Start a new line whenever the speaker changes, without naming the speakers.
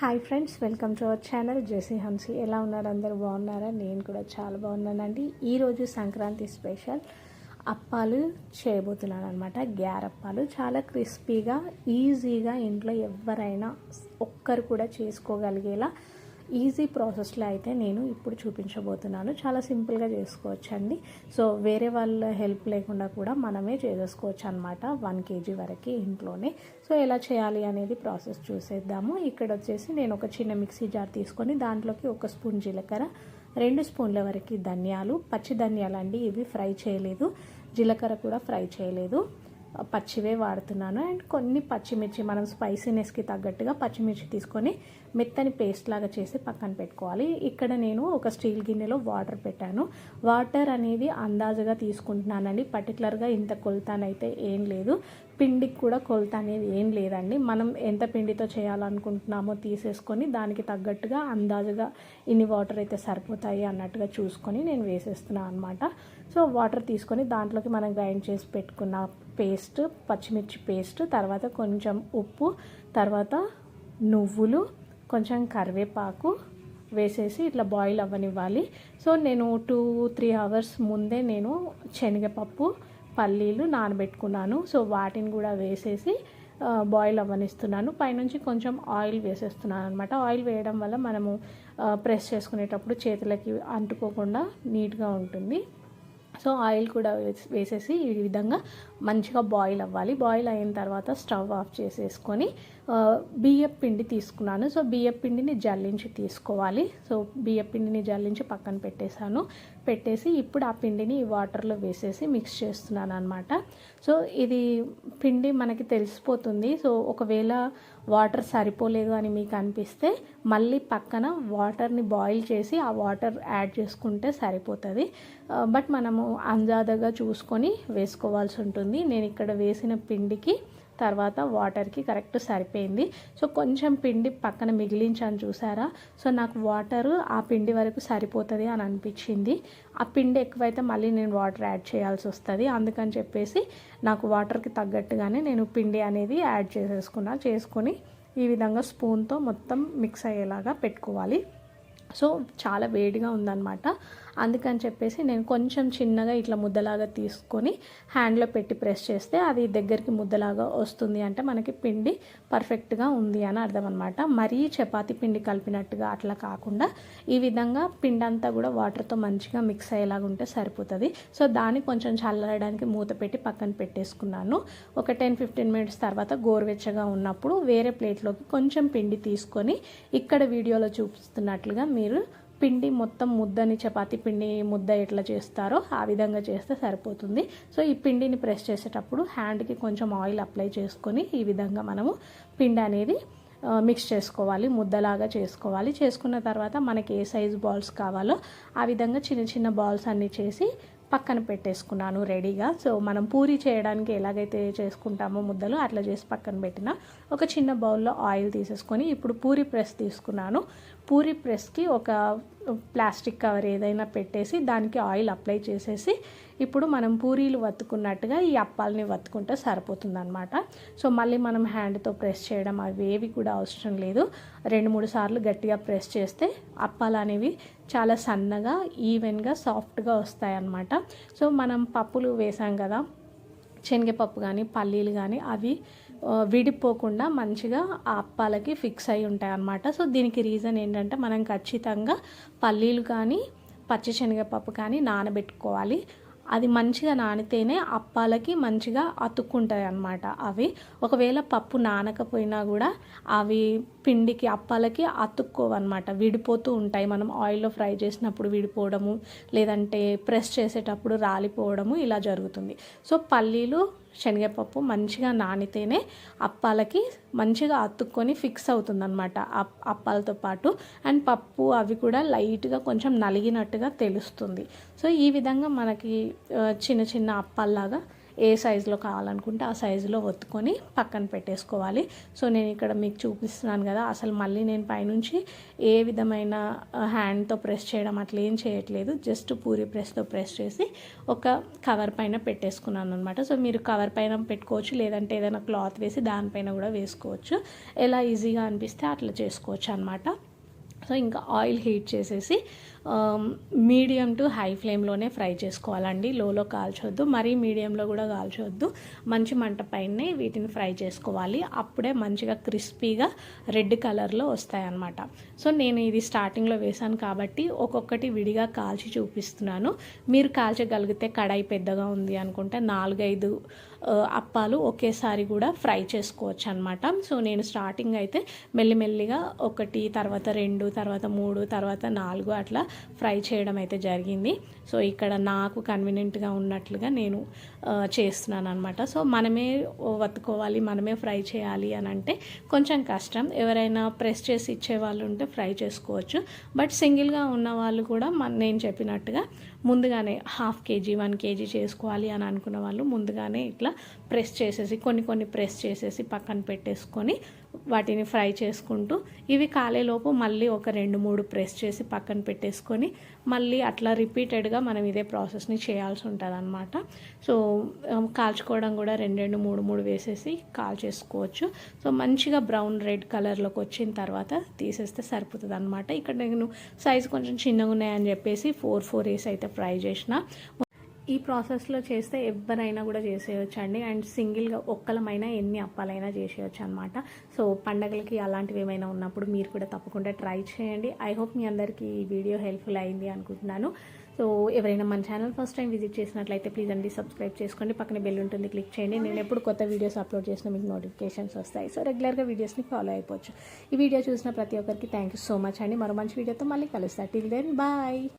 Hi friends welcome to our channel J C Hamsi ఎలా ఉన్నారు? అందరూ బాగున్నారా? నేను కూడా చాలా బాగున్నానండి. ఈరోజు సంక్రాంతి స్పెషల్ అప్పాలు చేయబోతున్నాను అనమాట గ్యారప్పాలు చాలా క్రిస్పీగా ఈజీగా ఇంట్లో ఎవరైనా ఒక్కరు కూడా చేసుకోగలిగేలా ఈజీ ప్రాసెస్లో అయితే నేను ఇప్పుడు చూపించబోతున్నాను. చాలా సింపుల్గా చేసుకోవచ్చండి. సో వేరే వాళ్ళ హెల్ప్ లేకుండా కూడా మనమే చేసేసుకోవచ్చు అనమాట వన్ కేజీ వరకు ఇంట్లోనే. సో ఎలా చేయాలి అనేది ప్రాసెస్ చూసేద్దాము. ఇక్కడ వచ్చేసి నేను ఒక చిన్న మిక్సీ జార్ తీసుకొని దాంట్లోకి ఒక స్పూన్ జీలకర్ర రెండు స్పూన్ల వరకు ధనియాలు. పచ్చి ధనియాలు అండి ఇవి ఫ్రై చేయలేదు. జీలకర్ర కూడా ఫ్రై చేయలేదు. పచ్చివే వాడుతున్నాను. అండ్ కొన్ని పచ్చిమిర్చి మనం స్పైసీనెస్కి తగ్గట్టుగా పచ్చిమిర్చి తీసుకొని మెత్తని పేస్ట్ లాగా చేసి పక్కన పెట్టుకోవాలి. ఇక్కడ నేను ఒక స్టీల్ గిన్నెలో వాటర్ పెట్టాను. వాటర్ అనేది అందాజుగా తీసుకుంటున్నానండి. పర్టికులర్గా ఇంత కొలతానైతే ఏం లేదు. పిండికి కూడా కొలత అనేది ఏం లేదండి. మనం ఎంత పిండితో చేయాలనుకుంటున్నామో తీసేసుకొని దానికి తగ్గట్టుగా అందాజుగా ఇన్ని వాటర్ అయితే సరిపోతాయి అన్నట్టుగా చూసుకొని నేను వేసేస్తున్నాను అనమాట సో వాటర్ తీసుకొని దాంట్లోకి మనం గ్రైండ్ చేసి పెట్టుకున్న పేస్ట్ పచ్చిమిర్చి పేస్ట్ తర్వాత కొంచెం ఉప్పు తర్వాత నువ్వులు కొంచెం కరివేపాకు వేసేసి ఇట్లా బాయిల్ అవ్వనివ్వాలి. సో నేను టూ త్రీ అవర్స్ ముందే నేను శనగపప్పు పల్లీలు నానబెట్టుకున్నాను. సో వాటిని కూడా వేసేసి బాయిల్ అవ్వనిస్తున్నాను. పైనుంచి కొంచెం ఆయిల్ వేసేస్తున్నాను అనమాట ఆయిల్ వేయడం వల్ల మనము ప్రెస్ చేసుకునేటప్పుడు చేతులకి అంటుకోకుండా నీట్గా ఉంటుంది. సో ఆయిల్ కూడా వేసేసి ఈ విధంగా మంచిగా బాయిల్ అవ్వాలి. బాయిల్ అయిన తర్వాత స్టవ్ ఆఫ్ చేసేసుకొని బియ్యం పిండి తీసుకున్నాను. సో బియ్యం పిండిని జల్లించి తీసుకోవాలి. సో బియ్యం పిండిని జల్లించి పక్కన పెట్టేశాను. పెట్టేసి ఇప్పుడు ఆ పిండిని వాటర్లో వేసేసి మిక్స్ చేస్తున్నాను అనమాట సో ఇది పిండి మనకి తెలిసిపోతుంది. సో ఒకవేళ వాటర్ సరిపోలేదు అని మీకు అనిపిస్తే మళ్ళీ పక్కన వాటర్ని బాయిల్ చేసి ఆ వాటర్ యాడ్ చేసుకుంటే సరిపోతుంది. బట్ మనము అందాదగా చూసుకొని వేసుకోవాల్సి ఉంటుంది. నేను ఇక్కడ వేసిన పిండికి తర్వాత వాటర్కి కరెక్ట్ సరిపోయింది. సో కొంచెం పిండి పక్కన మిగిలించాను చూసారా? సో నాకు వాటర్ ఆ పిండి వరకు సరిపోతుంది అని అనిపించింది. ఆ పిండి ఎక్కువైతే మళ్ళీ నేను వాటర్ యాడ్ చేయాల్సి వస్తుంది. అందుకని చెప్పేసి నాకు వాటర్కి తగ్గట్టుగానే నేను పిండి అనేది యాడ్ చేసేసుకున్నా. చేసుకొని ఈ విధంగా స్పూన్తో మొత్తం మిక్స్ అయ్యేలాగా పెట్టుకోవాలి. సో చాలా వేడిగా ఉందన్నమాట. అందుకని చెప్పేసి నేను కొంచెం చిన్నగా ఇట్లా ముద్దలాగా తీసుకొని హ్యాండ్లో పెట్టి ప్రెస్ చేస్తే అది దగ్గరికి ముద్దలాగా వస్తుంది అంటే మనకి పిండి పర్ఫెక్ట్గా ఉంది అని అర్థం అనమాట మరీ చపాతీ పిండి కలిపినట్టుగా అట్లా కాకుండా ఈ విధంగా పిండి అంతా కూడా వాటర్తో మంచిగా మిక్స్ అయ్యేలాగా ఉంటే సరిపోతుంది. సో దాన్ని కొంచెం చల్లడానికి మూత పెట్టి పక్కన పెట్టేసుకున్నాను. ఒక టెన్ ఫిఫ్టీన్ మినిట్స్ తర్వాత గోరువెచ్చగా ఉన్నప్పుడు వేరే ప్లేట్లోకి కొంచెం పిండి తీసుకొని ఇక్కడ వీడియోలో చూపిస్తున్నట్లుగా మీరు పిండి మొత్తం ముద్దని చపాతి పిండి ముద్ద ఎట్లా చేస్తారో ఆ విధంగా చేస్తే సరిపోతుంది. సో ఈ పిండిని ప్రెస్ చేసేటప్పుడు హ్యాండ్కి కొంచెం ఆయిల్ అప్లై చేసుకొని ఈ విధంగా మనము పిండి అనేది మిక్స్ చేసుకోవాలి ముద్దలాగా చేసుకోవాలి. చేసుకున్న తర్వాత మనకి ఏ సైజ్ బాల్స్ కావాలో ఆ విధంగా చిన్న చిన్న బాల్స్ అన్నీ చేసి పక్కన పెట్టేసుకున్నాను రెడీగా. సో మనం పూరి చేయడానికి ఎలాగైతే చేసుకుంటామో ముద్దలు అట్లా చేసి పక్కన పెట్టిన ఒక చిన్న బౌల్లో ఆయిల్ తీసేసుకొని ఇప్పుడు పూరి ప్రెస్ తీసుకున్నాను. పూరి ప్రెస్కి ఒక ప్లాస్టిక్ కవర్ ఏదైనా పెట్టేసి దానికి ఆయిల్ అప్లై చేసేసి ఇప్పుడు మనం పూరీలు వత్తుకున్నట్టుగా ఈ అప్పాలని వత్తుకుంటే సరిపోతుందన్నమాట. సో మళ్ళీ మనం హ్యాండ్తో ప్రెస్ చేయడం అవి ఏవి కూడా అవసరం లేదు. రెండు మూడు సార్లు గట్టిగా ప్రెస్ చేస్తే అప్పాలు అనేవి చాలా సన్నగా ఈవెన్గా సాఫ్ట్గా వస్తాయన్నమాట. సో మనం పప్పులు వేసాం కదా శనగపప్పు కానీ పల్లీలు కానీ అవి విడిపోకుండా మంచిగా ఆ అప్పాలకి ఫిక్స్ అయి ఉంటాయి అన్నమాట. సో దీనికి రీజన్ ఏంటంటే మనం ఖచ్చితంగా పల్లీలు కానీ పచ్చి శనగపప్పు కానీ నానబెట్టుకోవాలి. అది మంచిగా నానితేనే అప్పాలకి మంచిగా అతుక్కుంటాయి అన్నమాట అవి. ఒకవేళ పప్పు నానకపోయినా కూడా అవి పిండికి అప్పాలకి అతుక్కోవన్నమాట విడిపోతూ ఉంటాయి. మనం ఆయిల్లో ఫ్రై చేసినప్పుడు విడిపోవడము లేదంటే ప్రెస్ చేసేటప్పుడు రాలిపోవడము ఇలా జరుగుతుంది. సో పల్లీలు శనగపప్పు మంచిగా నానితేనే అప్పాలకి మంచిగా అతుక్కొని ఫిక్స్ అవుతుందన్నమాట అప్పాలతో పాటు. అండ్ పప్పు అవి కూడా లైట్గా కొంచెం నలిగినట్టుగా తెలుస్తుంది. సో ఈ విధంగా మనకి చిన్న చిన్న అప్పాల్లాగా ఏ సైజులో కావాలనుకుంటే ఆ సైజులో ఒత్తుకొని పక్కన పెట్టేసుకోవాలి. సో నేను ఇక్కడ మీకు చూపిస్తున్నాను కదా అసలు మళ్ళీ నేను పైనుంచి ఏ విధమైన హ్యాండ్తో ప్రెస్ చేయడం అట్లా ఏం చేయట్లేదు. జస్ట్ పూరి ప్రెస్తో ప్రెస్ చేసి ఒక కవర్ పైన పెట్టేసుకున్నాను అనమాట సో మీరు కవర్ పైన పెట్టుకోవచ్చు లేదంటే ఏదైనా క్లాత్ వేసి దానిపైన కూడా వేసుకోవచ్చు. ఎలా ఈజీగా అనిపిస్తే అట్లా చేసుకోవచ్చు అనమాట సో ఇంకా ఆయిల్ హీట్ చేసేసి మీడియం టు హై ఫ్లేమ్లోనే ఫ్రై చేసుకోవాలండి. లోలో కాల్చొద్దు. మరీ మీడియంలో కూడా కాల్చొద్దు. మంచి మంట పైనే వీటిని ఫ్రై చేసుకోవాలి. అప్పుడే మంచిగా క్రిస్పీగా రెడ్ కలర్లో వస్తాయన్నమాట. సో నేను ఇది స్టార్టింగ్లో వేసాను కాబట్టి ఒక్కొక్కటి విడిగా కాల్చి చూపిస్తున్నాను. మీరు కాల్చగలిగితే కడాయి పెద్దగా ఉంది అనుకుంటే నాలుగైదు అప్పాలు ఒకేసారి కూడా ఫ్రై చేసుకోవచ్చు అనమాట సో నేను స్టార్టింగ్ అయితే మెల్లిమెల్లిగా ఒకటి తర్వాత రెండు తర్వాత మూడు తర్వాత నాలుగు అట్లా ఫ్రై చేయడం అయితే జరిగింది. సో ఇక్కడ నాకు కన్వీనియంట్గా ఉన్నట్లుగా నేను చేస్తున్నాను అనమాట సో మనమే వత్తుకోవాలి మనమే ఫ్రై చేయాలి అని అంటే కొంచెం కష్టం. ఎవరైనా ప్రెస్ చేసి ఇచ్చే వాళ్ళు ఉంటే ఫ్రై చేసుకోవచ్చు. బట్ సింగిల్గా ఉన్న వాళ్ళు కూడా నేను చెప్పినట్టుగా ముందుగానే హాఫ్ కేజీ వన్ కేజీ చేసుకోవాలి అని అనుకున్న వాళ్ళు ముందుగానే ఇట్లా ప్రెస్ చేసేసి కొన్ని కొన్ని ప్రెస్ చేసేసి పక్కన పెట్టేసుకొని వాటిని ఫ్రై చేసుకుంటూ ఇవి కాలేలోపు మళ్ళీ ఒక రెండు మూడు ప్రెస్ చేసి పక్కన పెట్టేసుకొని మళ్ళీ అట్లా రిపీటెడ్గా మనం ఇదే ప్రాసెస్ని చేయాల్సి ఉంటుంది అనమాట సో కాల్చుకోవడం కూడా రెండు రెండు మూడు మూడు వేసేసి కాల్చేసుకోవచ్చు సో మంచిగా బ్రౌన్ రెడ్ కలర్లోకి వచ్చిన తర్వాత తీసేస్తే సరిపోతుంది అనమాట ఇక్కడ నేను సైజు కొంచెం చిన్నగా ఉన్నాయని చెప్పేసి ఫోర్ ఫోర్ వేసి అయితే ఫ్రై చేసిన. ఈ ప్రాసెస్లో చేస్తే ఎవరైనా కూడా చేసేయచ్చు అండి అండ్ సింగిల్గా ఒక్కలమైనా ఎన్ని అప్పాలైనా చేసేయచ్చు అనమాట సో పండగలకి అలాంటివి ఏమైనా ఉన్నప్పుడు మీరు కూడా తప్పకుండా ట్రై చేయండి. ఐ హోప్ మీ అందరికీ ఈ వీడియో హెల్ప్ఫుల్ అయింది అనుకుంటున్నాను. సో ఎవరైనా మన ఛానల్ ఫస్ట్ టైం విజిట్ చేసినట్లయితే ప్లీజ్ అండి సబ్స్క్రైబ్ చేసుకోండి. పక్కన బెల్ ఉంటుంది క్లిక్ చేయండి. నేను ఎప్పుడు కొత్త వీడియోస్ అప్లోడ్ చేసినా మీకు నోటిఫికేషన్స్ వస్తాయి. సో రెగ్యులర్గా వీడియోస్ని ఫాలో అయిపోవచ్చు. ఈ వీడియో చూసిన ప్రతి ఒక్కరికి థ్యాంక్ యూ సో మచ్ అండి. మరో మంచి వీడియోతో మళ్ళీ కలుస్తా. Till then bye.